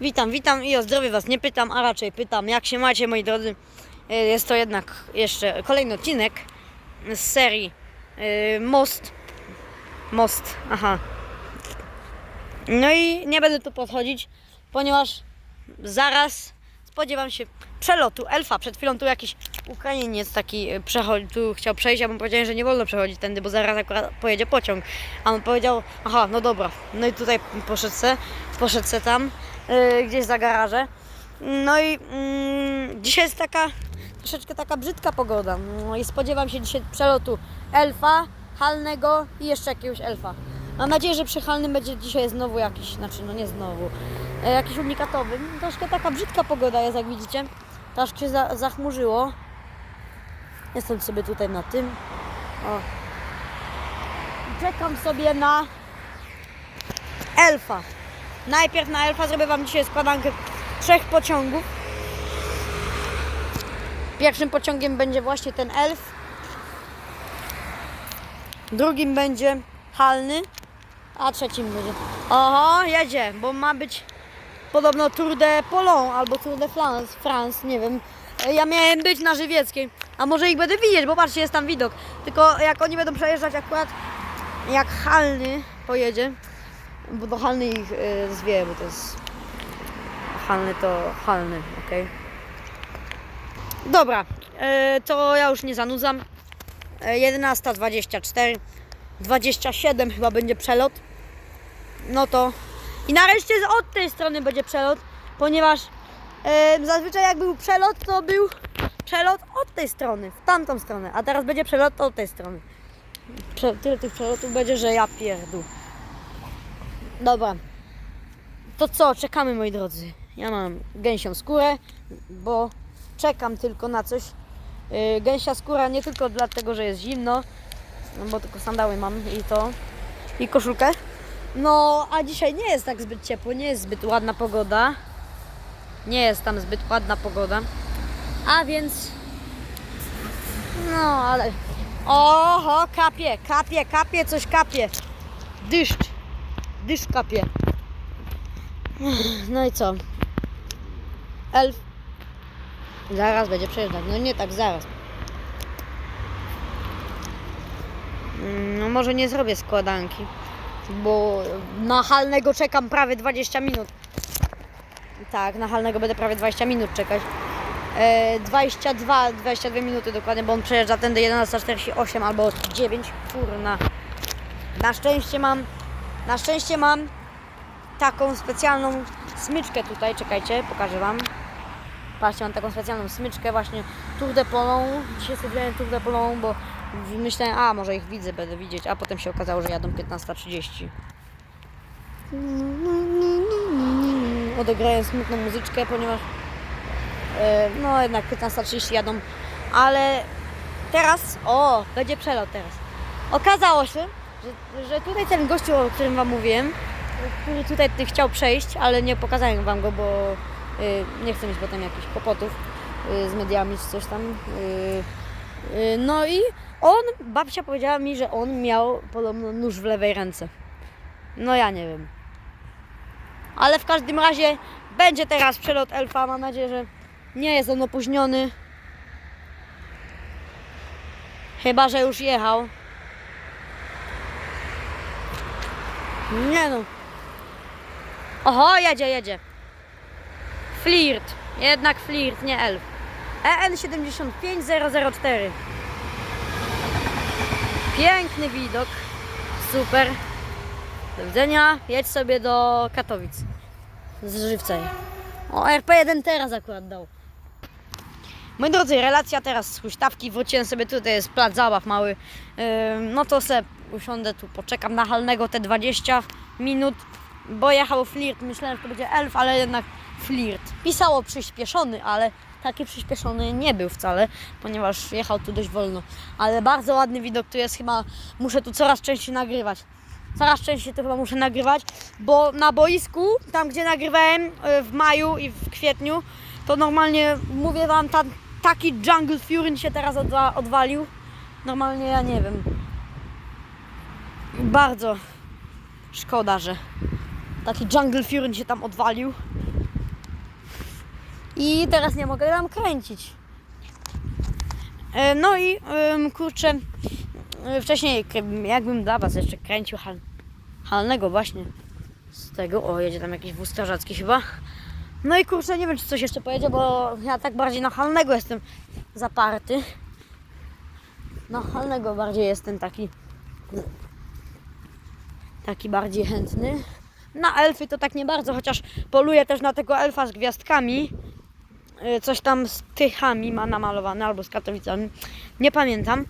Witam, witam i o zdrowie Was nie pytam, a raczej pytam, jak się macie, moi drodzy. E, Jest to jednak jeszcze kolejny odcinek z serii e, Most. Most, aha. No i nie będę tu podchodzić, ponieważ zaraz spodziewam się przelotu elfa. Przed chwilą tu jakiś Ukrainiec taki e, przechodzi, tu chciał przejść, ja mu powiedziałem, że nie wolno przechodzić tędy, bo zaraz akurat pojedzie pociąg. A on powiedział, aha, no dobra. No i tutaj poszedł se, poszedł se tam, gdzieś za garaże. No i mm, dzisiaj jest taka troszeczkę taka brzydka pogoda. No i spodziewam się dzisiaj przelotu elfa, halnego i jeszcze jakiegoś elfa. Mam nadzieję, że przy halnym będzie dzisiaj znowu jakiś, znaczy no nie znowu, e, jakiś unikatowy. Troszkę taka brzydka pogoda jest, jak widzicie. Troszkę się za, zachmurzyło. Jestem sobie tutaj na tym. O. Czekam sobie na elfa. Najpierw na elfa zrobię Wam dzisiaj składankę trzech pociągów. Pierwszym pociągiem będzie właśnie ten elf. Drugim będzie halny. A trzecim będzie. Oho, jedzie, bo ma być podobno Tour de Polon albo Tour de France, France, nie wiem. Ja miałem być na Żywieckiej, a może ich będę widzieć, bo patrzcie, jest tam widok. Tylko jak oni będą przejeżdżać akurat jak halny pojedzie, bo do halny ich y, bo to jest halny to halny, okej. Dobra, e, to ja już nie zanudzam. E, 11.24, 27 chyba będzie przelot. No to i nareszcie od tej strony będzie przelot, ponieważ e, zazwyczaj jak był przelot, to był przelot od tej strony, w tamtą stronę, a teraz będzie przelot od tej strony. Prze, tyle tych przelotów będzie, że ja pierdół. Dobra. To co, czekamy moi drodzy. Ja mam gęsią skórę, bo czekam tylko na coś. Yy, gęsia skóra nie tylko dlatego, że jest zimno, no bo tylko sandały mam i to, i koszulkę. No, a dzisiaj nie jest tak zbyt ciepło, nie jest zbyt ładna pogoda. Nie jest tam zbyt ładna pogoda. A więc. No, ale. Oho, kapie, kapie, kapie, coś kapie. Dyszcz. Dyszcz kapie. No i co? Elf. Zaraz będzie przejeżdżać. No nie tak, zaraz. Mm, No może nie zrobię składanki, bo na halnego czekam prawie 20 minut. Tak, na halnego będę prawie 20 minut czekać. E, 22, 22 minuty dokładnie, bo on przejeżdża tędy 11.48 albo 9. Kurna. Na szczęście mam, na szczęście mam taką specjalną smyczkę tutaj, czekajcie, pokażę Wam. Patrzcie, mam taką specjalną smyczkę właśnie Tour de Polon. Dzisiaj sobie wziąłem Tour de Polon, bo myślałem, a może ich widzę, będę widzieć, a potem się okazało, że jadą 15.30. Odegrałem smutną muzyczkę, ponieważ e, no jednak 15.30 jadą, ale teraz, o, będzie przelot teraz. Okazało się, że, że tutaj ten gościu, o którym Wam mówiłem, który tutaj chciał przejść, ale nie pokazałem Wam go, bo y, nie chcę mieć potem jakichś kłopotów y, z mediami czy coś tam. Y, y, no i on, babcia powiedziała mi, że on miał podobno nóż w lewej ręce. No ja nie wiem. Ale w każdym razie będzie teraz przelot elfa. Mam nadzieję, że nie jest on opóźniony. Chyba, że już jechał. Nie no. Oho, jedzie, jedzie. Flirt. Jednak flirt, nie elf. E EN 75004. Piękny widok. Super. Do widzenia. Jedź sobie do Katowic. Z żywca. O, RP1 teraz akurat dał. Moi drodzy, relacja teraz z huśtawki. Wróciłem sobie tutaj, jest plac zabaw mały. Yy, no to se usiądę tu, poczekam na halnego te 20 minut, bo jechał flirt. Myślałem, że to będzie elf, ale jednak flirt. Pisało przyspieszony, ale taki przyspieszony nie był wcale, ponieważ jechał tu dość wolno. Ale bardzo ładny widok tu jest, chyba muszę tu coraz częściej nagrywać. Coraz częściej to chyba muszę nagrywać, bo na boisku, tam gdzie nagrywałem y, w maju i w kwietniu, to normalnie, mówię wam, tam taki Jungle Fury się teraz odwa- odwalił. Normalnie ja nie wiem. Bardzo szkoda, że taki Jungle Fury się tam odwalił. I teraz nie mogę tam kręcić. E, No i kurczę, e, wcześniej jakbym dla was jeszcze kręcił hal, halnego właśnie z tego, o jedzie tam jakiś wóz strażacki chyba. No i kurczę, nie wiem czy coś jeszcze pojedzie, bo ja tak bardziej na halnego jestem zaparty. Na halnego bardziej jestem taki taki bardziej chętny. Na elfy to tak nie bardzo, chociaż poluję też na tego elfa z gwiazdkami. Y, Coś tam z tychami ma namalowane, albo z Katowicami. Nie pamiętam.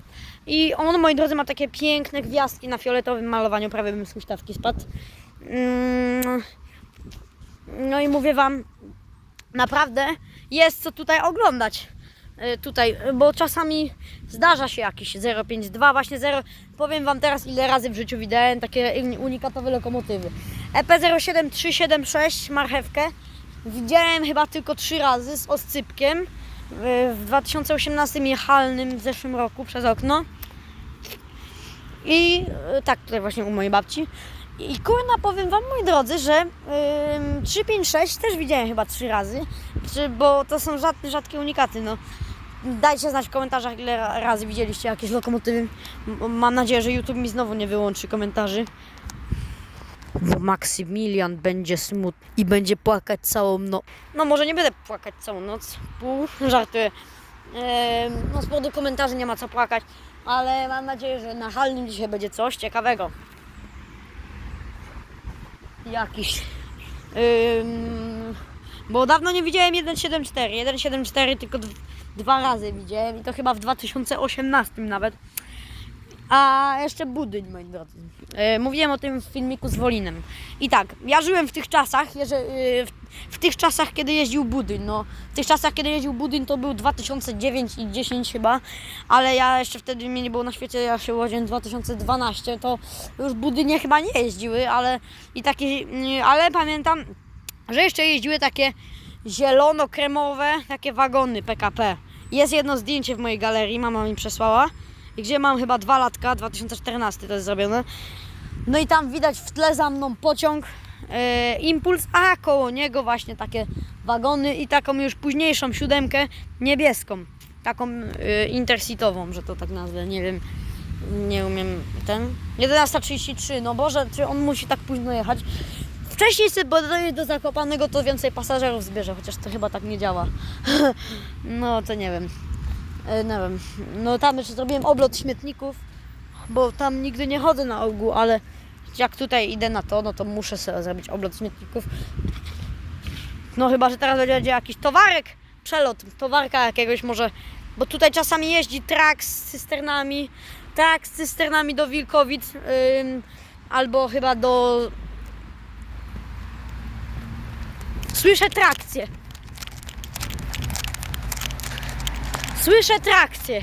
I on, moi drodzy, ma takie piękne gwiazdki na fioletowym malowaniu. Prawie bym z huśtawki spadł. Mm. No i mówię Wam, naprawdę jest co tutaj oglądać. Y, Tutaj, bo czasami zdarza się jakiś 052, właśnie 0. Powiem Wam teraz, ile razy w życiu widziałem takie uni- unikatowe lokomotywy. E EP07376 marchewkę widziałem chyba tylko trzy razy z oscypkiem y, w 2018 jechalnym w zeszłym roku przez okno. I y, tak, tutaj właśnie u mojej babci. I kurna, powiem Wam, moi drodzy, że ym, 356 też widziałem chyba trzy razy, bo to są rzadkie, rzadkie unikaty. No. Dajcie znać w komentarzach, ile ra- razy widzieliście jakieś lokomotywy. Mam nadzieję, że YouTube mi znowu nie wyłączy komentarzy. Bo Maksymilian będzie smutny i będzie płakać całą noc. No może nie będę płakać całą noc, pół, żartuję. Ehm, no z powodu komentarzy nie ma co płakać, ale mam nadzieję, że na halnym dzisiaj będzie coś ciekawego. Jakiś. Bo dawno nie widziałem 1.7.4. 1.7.4 tylko dwa razy widziałem i to chyba w 2018 nawet. A jeszcze budyń, moi drodzy. E, mówiłem o tym w filmiku z Wolinem. I tak, ja żyłem w tych czasach, jeżeli, w, w tych czasach, kiedy jeździł budyń. No, w tych czasach, kiedy jeździł budyń, to był 2009 i 10 chyba, ale ja jeszcze wtedy mnie nie było na świecie, ja się urodziłem w 2012, to już budynie chyba nie jeździły, ale i takie, mm, ale pamiętam, że jeszcze jeździły takie zielono-kremowe, takie wagony PKP. Jest jedno zdjęcie w mojej galerii, mama mi przesłała, gdzie mam chyba dwa latka, 2014 to jest zrobione. No i tam widać w tle za mną pociąg, e, impuls, a koło niego właśnie takie wagony i taką już późniejszą siódemkę niebieską, taką e, intercitową, że to tak nazwę, nie wiem, nie umiem ten. 11.33, no Boże, czy on musi tak późno jechać? Wcześniej sobie dodaje do Zakopanego, to więcej pasażerów zbierze, chociaż to chyba tak nie działa. no to nie wiem. E, nie wiem. No tam jeszcze zrobiłem oblot śmietników, bo tam nigdy nie chodzę na ogół, ale jak tutaj idę na to, no to muszę sobie zrobić oblot śmietników. No chyba, że teraz będzie jakiś towarek, przelot, towarka jakiegoś może, bo tutaj czasami jeździ trak z cysternami, trak z cysternami do Wilkowic, ym, albo chyba do... Słyszę trakcję. Słyszę trakcję.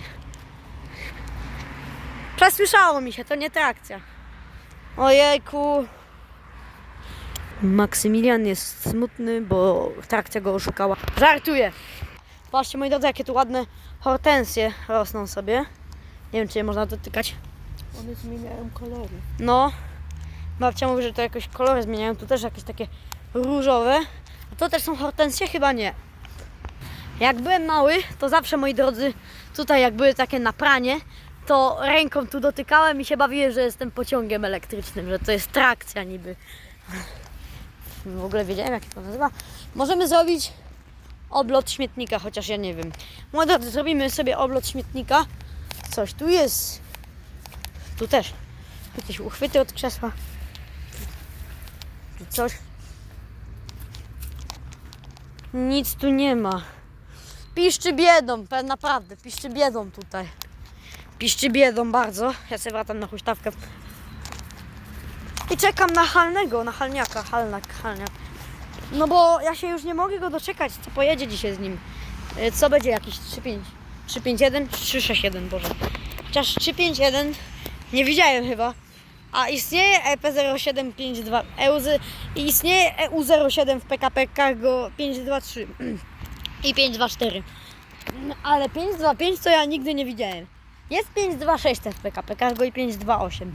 Przesłyszało mi się, to nie trakcja. Ojejku. Maksymilian jest smutny, bo trakcja go oszukała. Żartuję. Patrzcie moi drodzy, jakie tu ładne hortensje rosną sobie. Nie wiem, czy je można dotykać. One zmieniają kolory. No, babcia mówi, że to jakoś kolory zmieniają. Tu też jakieś takie różowe. To też są hortensje? Chyba nie. Jak byłem mały, to zawsze, moi drodzy, tutaj jak były takie na pranie, to ręką tu dotykałem i się bawiłem, że jestem pociągiem elektrycznym, że to jest trakcja niby. W ogóle wiedziałem, jak to nazywa. Możemy zrobić oblot śmietnika, chociaż ja nie wiem. Moi drodzy, zrobimy sobie oblot śmietnika. Coś tu jest. Tu też. Jakieś uchwyty od krzesła. Tu coś. Nic tu nie ma. Piszczy biedą, naprawdę, piszczy biedą tutaj. Piszczy biedą bardzo. Ja sobie wracam na huśtawkę. I czekam na halnego, na halniaka, halnak, halniak. No bo ja się już nie mogę go doczekać, co pojedzie dzisiaj z nim. Y, Co będzie jakiś 3-5, 351 czy 361, Boże. Chociaż 351 nie widziałem chyba. A istnieje E EP0752 EUZ i istnieje E EU07 w PKP Cargo 523 i 524. No, Ale 525 to ja nigdy nie widziałem. Jest 526 też w PKP Cargo i 528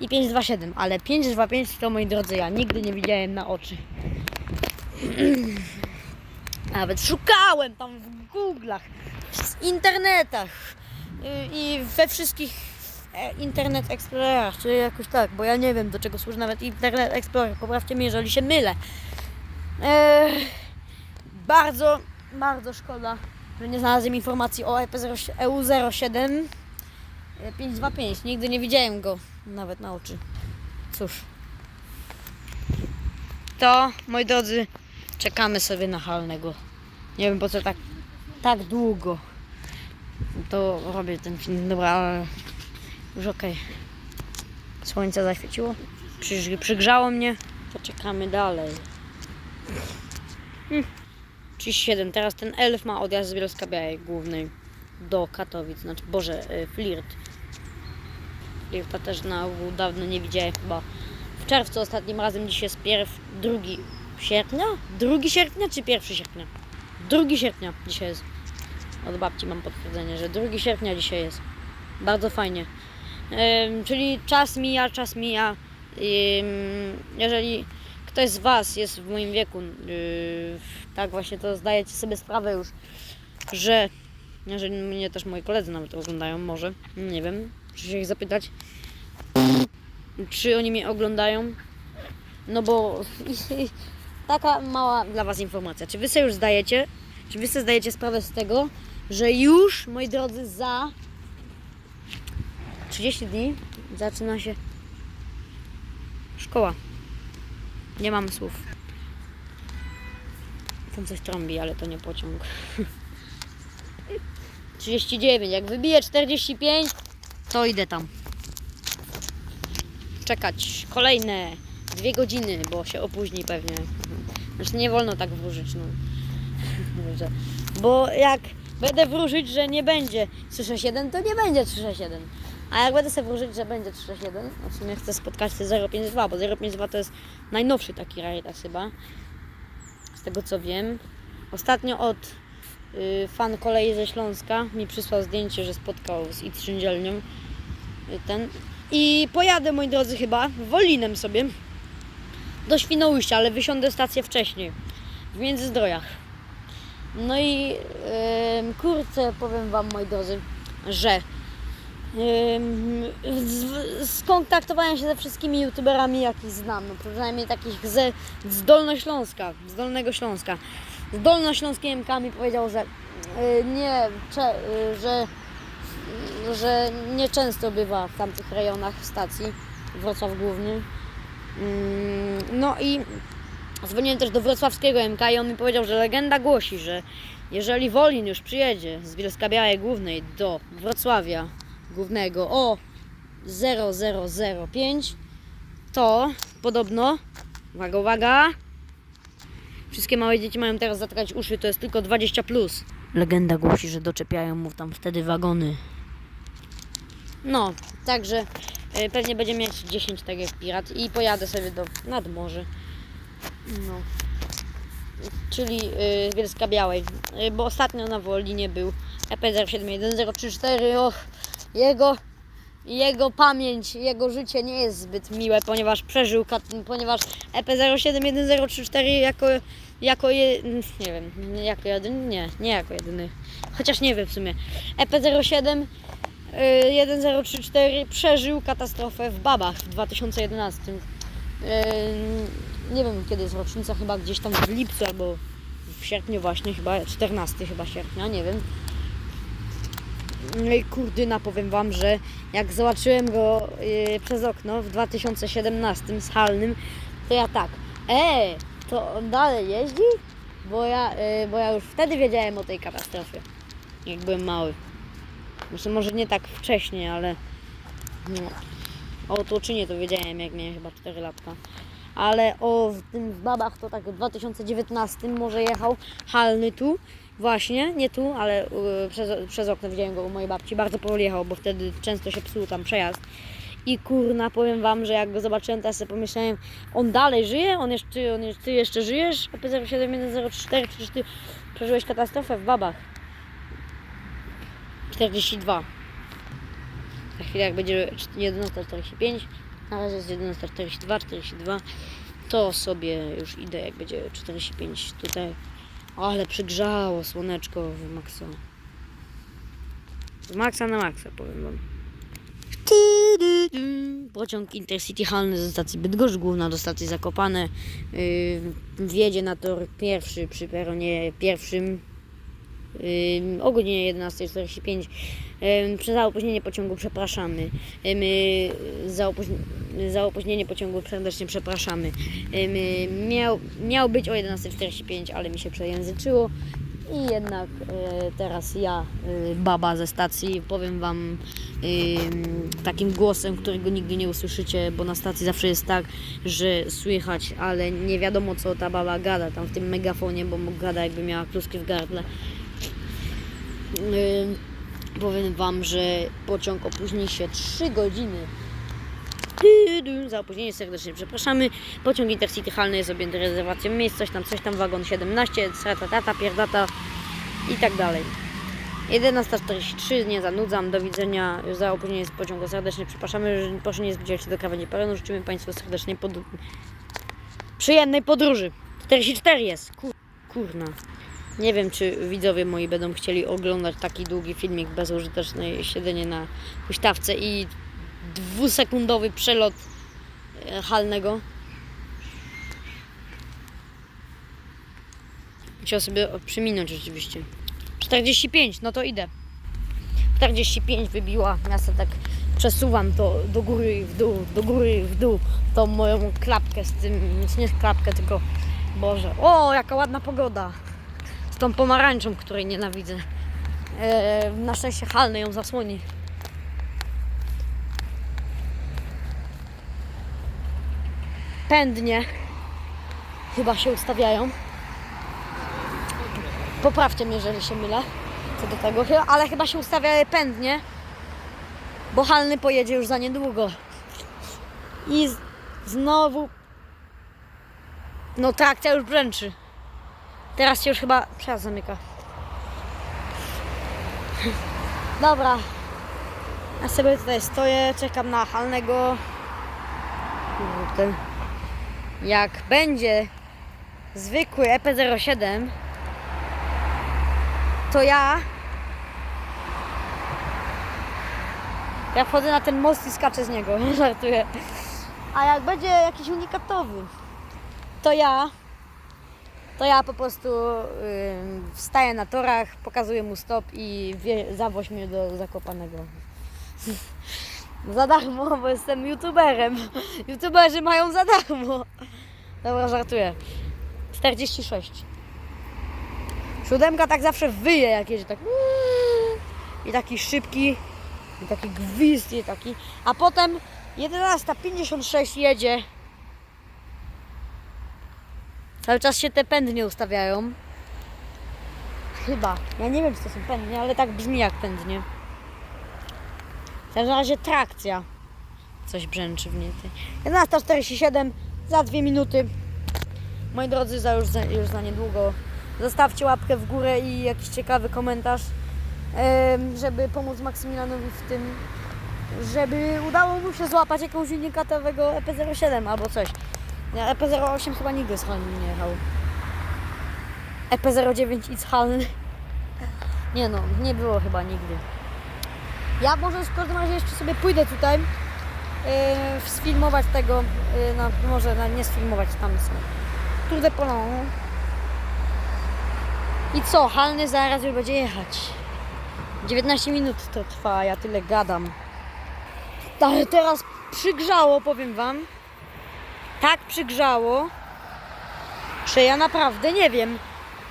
i 527, ale 525 to moi drodzy ja nigdy nie widziałem na oczy. Nawet szukałem tam w Google'ach, w internetach y, i we wszystkich Internet Explorerach, czy jakoś tak, bo ja nie wiem do czego służy nawet Internet Explorer. Poprawcie mnie, jeżeli się mylę. E, bardzo, bardzo szkoda, że nie znalazłem informacji o E EP07 e, 525. Nigdy nie widziałem go nawet na oczy. Cóż. To, moi drodzy, czekamy sobie na halnego. Nie wiem po co tak, tak długo. To robię ten film. Dobra, ale już okej. Słońce zaświeciło. Przygrzało mnie. To czekamy dalej. Hmm. 37. Teraz ten elf ma odjazd z Bielska Białej głównej do Katowic. Znaczy, Boże, y, flirt. Flirta też na ogół dawno nie widziałem chyba. W czerwcu ostatnim razem dzisiaj jest pierw drugi sierpnia? Drugi sierpnia czy pierwszy sierpnia? Drugi sierpnia dzisiaj jest. Od babci mam potwierdzenie, że drugi sierpnia dzisiaj jest. Bardzo fajnie. Czyli czas mija, czas mija. Jeżeli ktoś z Was jest w moim wieku, yy, tak właśnie to zdajecie sobie sprawę już, że jeżeli mnie też moi koledzy nawet oglądają, może, nie wiem, muszę się ich zapytać, czy oni mnie oglądają. No bo taka mała dla Was informacja. Czy Wy sobie już zdajecie, czy Wy sobie zdajecie sprawę z tego, że już, moi drodzy, za 30 dni zaczyna się szkoła. Nie mam słów. Tam coś trąbi, ale to nie pociąg. 39. Jak wybiję 45, to idę tam. Czekać kolejne dwie godziny, bo się opóźni pewnie. Znaczy nie wolno tak wróżyć, no. Bo jak będę wróżyć, że nie będzie 361, to nie będzie 361. A jak będę sobie wróżyć, że będzie 361, no w sumie chcę spotkać się 052, bo 052 to jest najnowszy taki rajdar chyba. Z tego co wiem. Ostatnio od y, fan kolei ze Śląska mi przysłał zdjęcie, że spotkał z i y, ten. I pojadę, moi drodzy, chyba Wolinem sobie do Świnoujścia, ale wysiądę stację wcześniej, w Międzyzdrojach. No i ym, kurczę, powiem Wam, moi drodzy, że skontaktowałem się ze wszystkimi youtuberami, jakich znam, no przynajmniej takich ze z Dolnośląska, z Dolnego Śląska. Z Dolnośląskiej MK mi powiedział, że y, nie, cze, y, że że nieczęsto bywa w tamtych rejonach stacji, Wrocław główny. Mm, No i dzwoniłem też do wrocławskiego MK i on mi powiedział, że legenda głosi, że jeżeli Wolin już przyjedzie z Bielska Białej Głównej do Wrocławia Głównego o 0005, to podobno, uwaga, uwaga, wszystkie małe dzieci mają teraz zatkać uszy, to jest tylko 20+. Plus. Legenda głosi, że doczepiają mu tam wtedy wagony. No, także y, pewnie będzie mieć 10 tak jak pirat i pojadę sobie do nad morze. No. Czyli y, Bielska Białej, y, bo ostatnio na Wolinie był E EP07134. Och, jego jego pamięć, jego życie nie jest zbyt miłe, ponieważ przeżył, ponieważ E EP071034 jako, jako je, nie wiem, jako jedyny, nie, nie jako jedyny, chociaż nie wiem w sumie. E EP07 y, 1034 przeżył katastrofę w Babach w 2011. Y, nie wiem kiedy jest rocznica, chyba gdzieś tam w lipcu albo w sierpniu właśnie, chyba 14 chyba sierpnia, nie wiem. No kurdyna, powiem Wam, że jak zobaczyłem go yy, przez okno w 2017 z Halnym, to ja tak, e, to on dalej jeździ? Bo ja, yy, bo ja już wtedy wiedziałem o tej katastrofie, jak byłem mały. Znaczy, może nie tak wcześnie, ale no, o Tłoczynie to wiedziałem, jak miałem chyba 4 latka. Ale o w tym w Babach to tak w 2019 może jechał Halny tu, właśnie, nie tu, ale y, przez, przez okno widziałem go u mojej babci. Bardzo powoli jechał, bo wtedy często się psuł tam przejazd. I kurna, powiem Wam, że jak go zobaczyłem, to ja sobie pomyślałem, on dalej żyje? On jeszcze, on jeszcze, ty jeszcze żyjesz? OP07104, przecież Ty przeżyłeś katastrofę w Babach. 42. Za chwilę jak będzie 11.45, na razie jest 11.42, 42, to sobie już idę jak będzie 45 tutaj Ale przygrzało słoneczko w maksa. Z maksa na maksa, powiem wam. Pociąg Intercity halny ze stacji Bydgoszcz Główna do stacji Zakopane. Yy, wjedzie na tor pierwszy przy peronie pierwszym yy, o godzinie 11.45. Yy, za opóźnienie pociągu przepraszamy. Yy, za, opóźni- za opóźnienie pociągu serdecznie przepraszamy. My miał, miał być o 11.45, ale mi się przejęzyczyło. I jednak e, teraz ja, e, baba ze stacji, powiem Wam takim głosem, którego nigdy nie usłyszycie, bo na stacji zawsze jest tak, że słychać, ale nie wiadomo co ta baba gada tam w tym megafonie, bo gada jakby miała kluski w gardle. Powiem Wam, że pociąg opóźni się 3 godziny. Za opóźnienie serdecznie przepraszamy. Pociąg Intercity halny jest objęty rezerwacją miejsc, coś tam, coś tam, wagon 17, tata, pierdata i tak dalej. 11.43, nie zanudzam, do widzenia. Za opóźnienie z pociągu serdecznie przepraszamy. że Proszę nie zbliżać się do krawędzi peronu. Życzymy Państwu serdecznie pod... przyjemnej podróży. 44 jest, Kur... kurna. Nie wiem, czy widzowie moi będą chcieli oglądać taki długi filmik bezużyteczny siedzenie na huśtawce i dwusekundowy przelot e, halnego. Chciał sobie przyminąć rzeczywiście. 45, no to idę. 45 wybiła, ja sobie tak przesuwam to do góry i w dół, do góry i w dół, tą moją klapkę z tym, znaczy nie klapkę, tylko Boże, o jaka ładna pogoda. Z tą pomarańczą, której nienawidzę. E, na szczęście halny ją zasłoni. Pędnie chyba się ustawiają. Poprawcie mnie, jeżeli się mylę co do tego, ale chyba się ustawiają pędnie, bo halny pojedzie już za niedługo. I znowu no trakcja już brzęczy. Teraz się już chyba przejazd zamyka. Dobra. Ja sobie tutaj stoję, czekam na halnego. Kurde. Jak będzie zwykły E EP07, to ja ja wchodzę na ten most i skaczę z niego, żartuję. A jak będzie jakiś unikatowy, to ja to ja po prostu ym, wstaję na torach, pokazuję mu stop i wie, zawoź mnie do Zakopanego. Za darmo, bo jestem youtuberem. Youtuberzy mają za darmo. Dobra, żartuję. 46. Siódemka tak zawsze wyje, jak jedzie tak. I taki szybki, i taki gwizd, i taki. A potem 11.56 jedzie. Cały czas się te pędnie ustawiają. Chyba. Ja nie wiem, czy to są pędnie, ale tak brzmi jak pędnie. W każdym razie trakcja. Coś brzęczy w niej. 11.47 za dwie minuty. Moi drodzy, za już, za już za niedługo. Zostawcie łapkę w górę i jakiś ciekawy komentarz, żeby pomóc Maksymilianowi w tym, żeby udało mu się złapać jakąś unikatowego EP07 albo coś. Ja EP08 chyba nigdy z Halny nie jechał. EP09 i z Halny. Nie no, nie było chyba nigdy. Ja może w każdym razie jeszcze sobie pójdę tutaj yy, sfilmować tego, yy, no, może no, nie sfilmować tam są. Tour Polon. I co, halny zaraz już będzie jechać. 19 minut to trwa, ja tyle gadam. Ale teraz przygrzało, powiem wam. Tak przygrzało, że ja naprawdę nie wiem.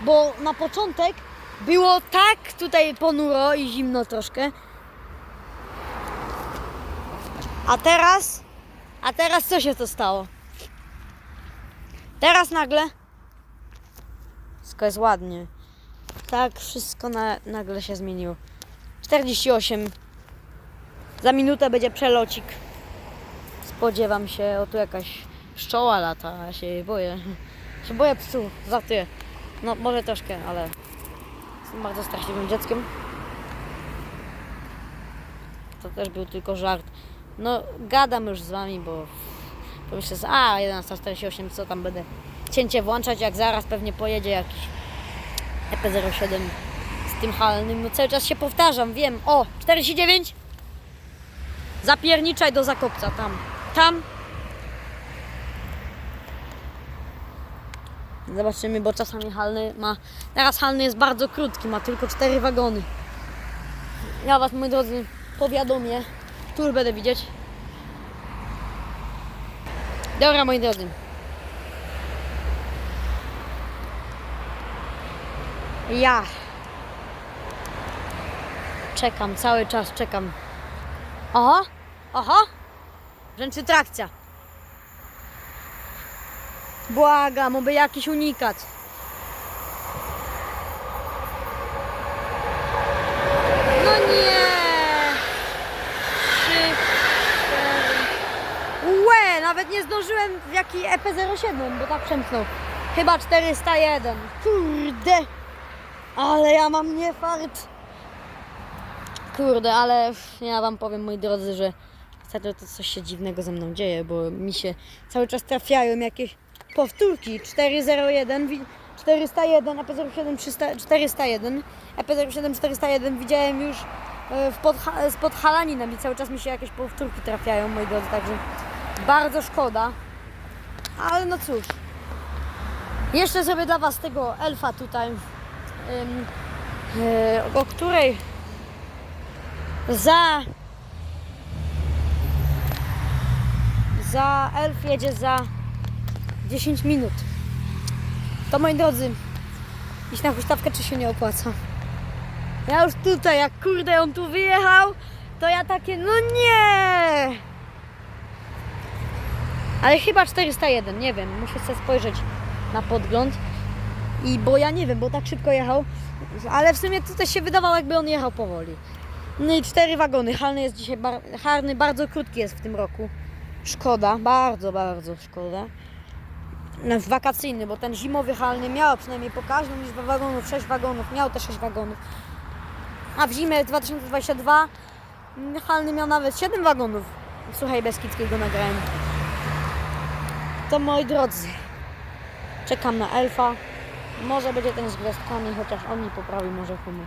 Bo na początek było tak tutaj ponuro i zimno troszkę. A teraz? A teraz co się to stało? Teraz nagle wszystko jest ładnie. Tak, wszystko na, nagle się zmieniło. 48. Za minutę będzie przelocik. Spodziewam się, o tu jakaś pszczoła lata, ja się jej boję. Się boję psu, żartuję. No może troszkę, ale jestem bardzo straszliwym dzieckiem. To też był tylko żart. No gadam już z wami, bo pomyślę sobie, a 11.48, co tam będę cięcie włączać, jak zaraz pewnie pojedzie jakiś EP07 z tym halnym. No cały czas się powtarzam, wiem. O, 49. Zapierniczaj do Zakopca, tam. Tam. Zobaczymy, bo czasami halny ma... Teraz halny jest bardzo krótki, ma tylko 4 wagony. Ja Was, moi drodzy, powiadomię. Tu będę widzieć. Dobra, moi drodzy. Ja czekam, cały czas czekam. Oho, oho, rzęczy trakcja. Błagam, oby jakiś unikat. No nie! Trzy, cztery. Łe, nawet nie zdążyłem w jaki EP07, bo tak przemknął. Chyba 401. Kurde! Ale ja mam nie fart. Kurde, ale ja wam powiem, moi drodzy, że ostatnio to coś się dziwnego ze mną dzieje, bo mi się cały czas trafiają jakieś powtórki. 401, wi- 401, EP07 300 401, EP07 401 widziałem już e, w podha- spod Halaninem i cały czas mi się jakieś powtórki trafiają, moi drodzy, także bardzo szkoda. Ale no cóż. Jeszcze sobie dla Was tego elfa tutaj, o której za za elf jedzie za 10 minut. To moi drodzy, iść na huśtawkę czy się nie opłaca? Ja już tutaj, jak kurde on tu wyjechał, to ja takie, no nie! Ale chyba 401, nie wiem, muszę sobie spojrzeć na podgląd. I bo ja nie wiem, bo tak szybko jechał, ale w sumie tutaj się wydawało, jakby on jechał powoli. No i cztery wagony. Halny jest dzisiaj, bar- Halny bardzo krótki jest w tym roku. Szkoda, bardzo, bardzo szkoda. No, wakacyjny, bo ten zimowy halny miał przynajmniej po każdym liczbę wagonów, 6 wagonów, miał te 6 wagonów. A w zimie 2022 mm, halny miał nawet 7 wagonów. Słuchaj, Beskidzkiego nagrałem. To moi drodzy, czekam na elfa. Może będzie ten z gwiazdkami, chociaż on mi poprawi może humor.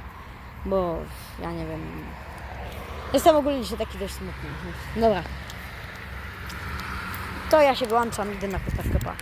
Bo ja nie wiem. Jestem ogólnie dzisiaj taki dość smutny. Dobra. To ja się wyłączam, idę na postawkę pa.